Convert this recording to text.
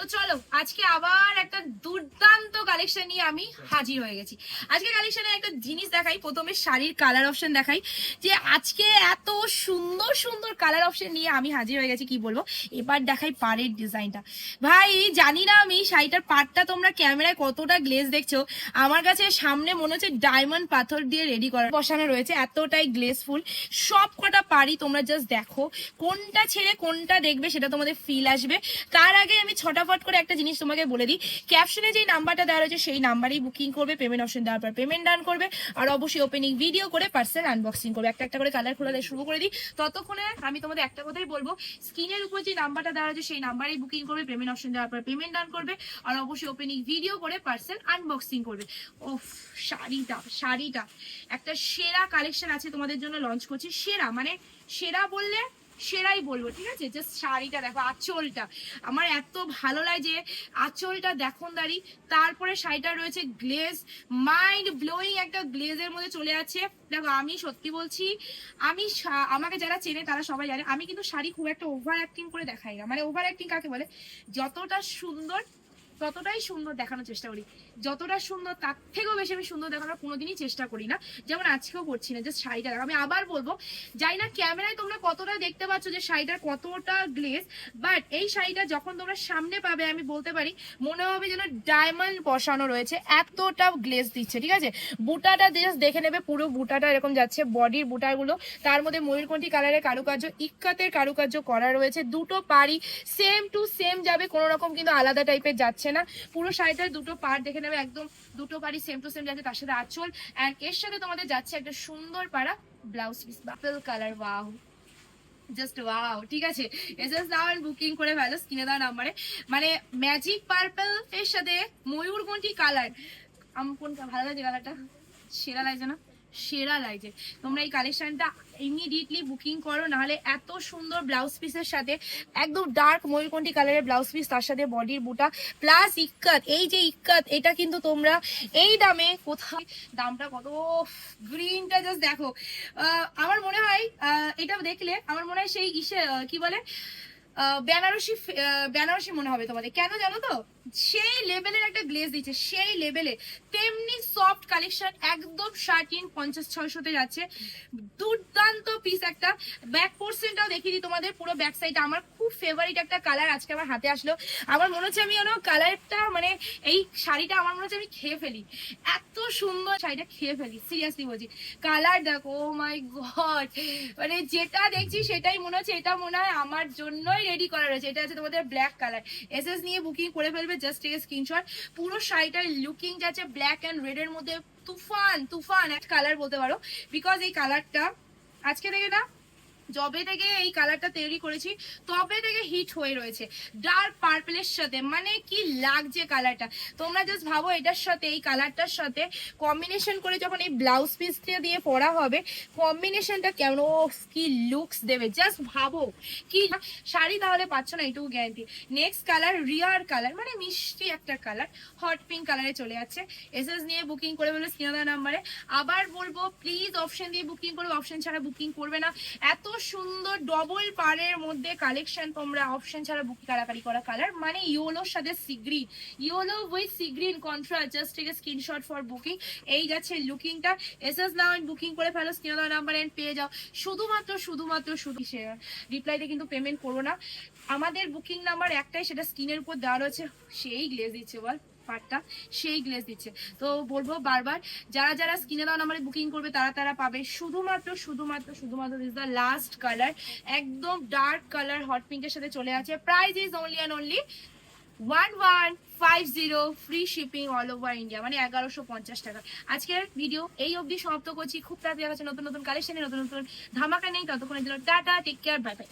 তো চলো, আজকে আবার একটা দুর্দান্ত কালেকশন নিয়ে আমি হাজির হয়ে গেছি। আজকে কালেকশনে একটা জিনিস দেখাই, প্রথমে শাড়ির কালার অপশন দেখাই, যে আজকে এত সুন্দর সুন্দর কালার অপশন নিয়ে আমি হাজির হয়ে গেছি, কি বলব? এবার দেখাই পাড়ের ডিজাইনটা। ভাই, জানি না আমি শাড়িটার পাটটা তোমরা ক্যামেরায় কতটা গ্লেজ দেখছ। আমার কাছে সামনে মনে হচ্ছে ডায়মন্ড পাথর দিয়ে রেডি করা বসানো রয়েছে, এতটাই গ্লেসফুল সব কটা পারি তোমরা জাস্ট দেখো, কোনটা ছেড়ে কোনটা দেখবে সেটা তোমাদের ফিল আসবে। তার আগে আমি ছটাফট করে একটা জিনিস তোমাকে বলে দিই। ক্যাপশনে যেই নাম্বারটা দেওয়া রয়েছে, সেই নাম্বারেই বুকিং করবে পেমেন্ট অপশন দেওয়ার পর পেমেন্ট ডান করবে, আর অবশ্যই ওপেনিং ভিডিও করে পার্সেল আনবক্সিং করবে। একটা একটা করে কালার খোলা দিয়ে শুরু করে দিই। ততক্ষণে আমি তোমাদের একটা কথাই বলব স্ক্রিনের উপর যে নাম্বারটা দেওয়া রয়েছে, সেই নাম্বারেই বুকিং করবে পেমেন্ট অপশন দেওয়ার পর পেমেন্ট ডান করবে, আর অবশ্যই ওপেনিং ভিডিও করে পার্সেল আনবক্সিং করবে। ও শাড়িটা শাড়িটা। একটা সেরা কালেকশন আছে তোমাদের জন্য লঞ্চ করছি। সেরা মানে সেরা বললে সেরাই বলব, ঠিক আছে? জাস্ট শাড়িটা দেখো, আঁচলটা। আমার এত ভালো লাগে আঁচলটা দেখুন দাঁড়ি। তারপরে শাড়িটা রয়েছে গ্লেজ মাইন্ড ব্লোয়িং একটা গ্লেজের মধ্যে চলে আছে। দেখো, আমি সত্যি বলছি, আমি আমাকে যারা চেনে তারা সবাই জানে, আমি কিন্তু শাড়ি খুব একটা ওভার অ্যাক্টিং করে দেখাই না। মানে ওভার অ্যাক্টিং কাকে বলে? যতটা সুন্দর ততটাই সুন্দর দেখানোর চেষ্টা করি, যতটা সুন্দর তার থেকেও বেশি আমি সুন্দর দেখানোর কোনোদিনই চেষ্টা করি না। যেমন আজকেও করছি না জাস্ট শাড়িটা আমি আবার বলব যাই না ক্যামেরায় তোমরা কতটা দেখতে পাচ্ছ যে শাড়িটার কতটা গ্লেজ বাট এই শাড়িটা যখন তোমরা সামনে পাবে, আমি বলতে পারি, মনে হবে যেন ডায়মন্ড বসানো রয়েছে, এতটা গ্লেজ দিচ্ছে, ঠিক আছে? বুটাটা জাস্ট দেখে নেবে, পুরো বুটাটা এরকম যাচ্ছে বডির বুটাগুলো। তার মধ্যে ময়ূরকণ্ঠী কালারের কারুকার্য, ইক্কাতের কারুকার্য করা রয়েছে। দুটো পাড়ি সেম টু সেম যাবে, কোনো রকম কিন্তু আলাদা টাইপের যাচ্ছে না। পুরো শাড়িটার দুটো পাড় দেখে নেবে, একদম দুটো পাড়ি সেম টু সেম যাচ্ছে, তার সাথে আঁচল। অ্যান্ড এর সাথে তোমাদের যাচ্ছে একটা সুন্দর পাড়া ব্লাউজ পিস বাপেল কালার ওয়াও জাস্ট ওয়াও ঠিক আছে? এসএস নাও বুকিং করে ফেলো স্ক্রিনে দেওয়া নাম্বারে মানে ম্যাজিক পার্পল এর সাথে ময়ূরকণ্ঠী কালার আমার কোনটা? ভালো লাগছে কালারটা সেরা লাগছে না? সেরা লাগছে। তোমরা এই কালেকশনটা ইমিডিয়েটলি বুকিং করো, নাহলে এত সুন্দর ব্লাউজ পিসের সাথে, একদম ডার্ক ময়ূরকণ্ঠী কালারের ব্লাউজ পিস তার সাথে বডির বুটা প্লাস ইক্কাত, এই যে ইক্কাত, এটা কিন্তু তোমরা এই দামে কোথায়, দামটা কত? গ্রিনটা জাস্ট দেখো। আমার মনে হয় এটা দেখলে, আমার মনে হয় সেই ইসে কি বলে? বেনারসি বেনারসি মনে হবে তোমাদের। কেন জানো তো? সেই লেভেলের একটা গ্লেজ দিচ্ছে সেই লেভেলে তেমনি সফট কালেকশন একদম শার্টিন পঞ্চাশ ছয়শতে যাচ্ছে। দুর্দান্ত পিস একটা ব্যাক পোর্শনটাও দেখিয়ে দিই তোমাদের, পুরো ব্যাক সাইড আমার খুব ফেভারিট একটা কালার আজকে আমার হাতে আসলো। আমার মনে হচ্ছে আমি যেন কালারটা মানে এই শাড়িটা আমার মনে হচ্ছে আমি খেয়ে ফেলি। এত সুন্দর শাড়িটা খেয়ে ফেলি সিরিয়াসলি বলছি। কালার দেখো ও মাই গড মানে যেটা দেখছি সেটাই মনে হচ্ছে, এটা মনে হয় আমার জন্যই রেডি করা রয়েছে। এটা হচ্ছে তোমাদের ব্ল্যাক কালার এসএস নিয়ে বুকিং করে ফেলবে জাস্ট টেক স্ক্রিনশট পুরো শাড়িটার লুকিং যাচ্ছে ব্ল্যাক অ্যান্ড রেড এর মধ্যে। তুফান তুফান এক কালার বলতে পারো। বিকজ এই কালারটা আজকে থেকে না জবে থেকে এই কালারটা তৈরি করেছি, তবে থেকে হিট হয়ে রয়েছে। ডার্ক পার্পলের সাথে মানে কি লাগছে কালারটা তোমরা জাস্ট ভাবো এটার সাথে, এই কালারটার সাথে কম্বিনেশন করে যখন এই ব্লাউজ পিসটা দিয়ে পরা হবে কম্বিনেশনটা কেন কি লুকস দেবে? জাস্ট ভাবো। কি শাড়ি তাহলে পাচ্ছ না এইটুকু গ্যারান্টি নেক্সট কালার রিয়ার কালার মানে মিষ্টি একটা কালার হট পিঙ্ক কালারে চলে যাচ্ছে। এসএস নিয়ে বুকিং করে বলে স্ক্রিনে নাম্বারে আবার বলব প্লিজ অপশন দিয়ে বুকিং করবে অপশন ছাড়া বুকিং করবে না। এত সুন্দর ডবল পাড়ের মধ্যে কালেকশন তোমরা অপশন ছাড়া বুকিং কারাকারি করা কালার মানে ইয়োলোর সাথে sea green yellow with sea green contrast just take screenshot for booking এই যাচ্ছে লুকিংটা এসএস নাও বুকিং করে ফেলো স্ক্রিনে নাম্বার এন্ড পেয়ে যাও। শুধুমাত্র শুধুমাত্র, শুধু রিপ্লাইতে কিন্তু পেমেন্ট করো না। আমাদের বুকিং নাম্বার একটাই, সেটা স্ক্রিনের উপর দেওয়া রয়েছে। সেই গ্লেজ দিচ্ছে বল। পার্টটা, সেই গ্লেজ দিচ্ছে। তো বলব বারবার, যারা যারা স্ক্রিনে দেওয়া নাম্বারে বুকিং করবে, তারা তারা পাবে। শুধুমাত্র শুধুমাত্র শুধুমাত্র দিস দ্য লাস্ট কালার একদম ডার্ক কালার হট পিঙ্কের সাথে চলে আছে। Price is only and only one one five zero free shipping all over India মানে এগারোশো পঞ্চাশ টাকা। আজকের ভিডিও এই অবধি সমাপ্ত করছি। খুব তাড়াতাড়ি আছে নতুন নতুন কালেকশনে নতুন নতুন ধামাকা নেই। ততক্ষণের জন্য tata take care bye by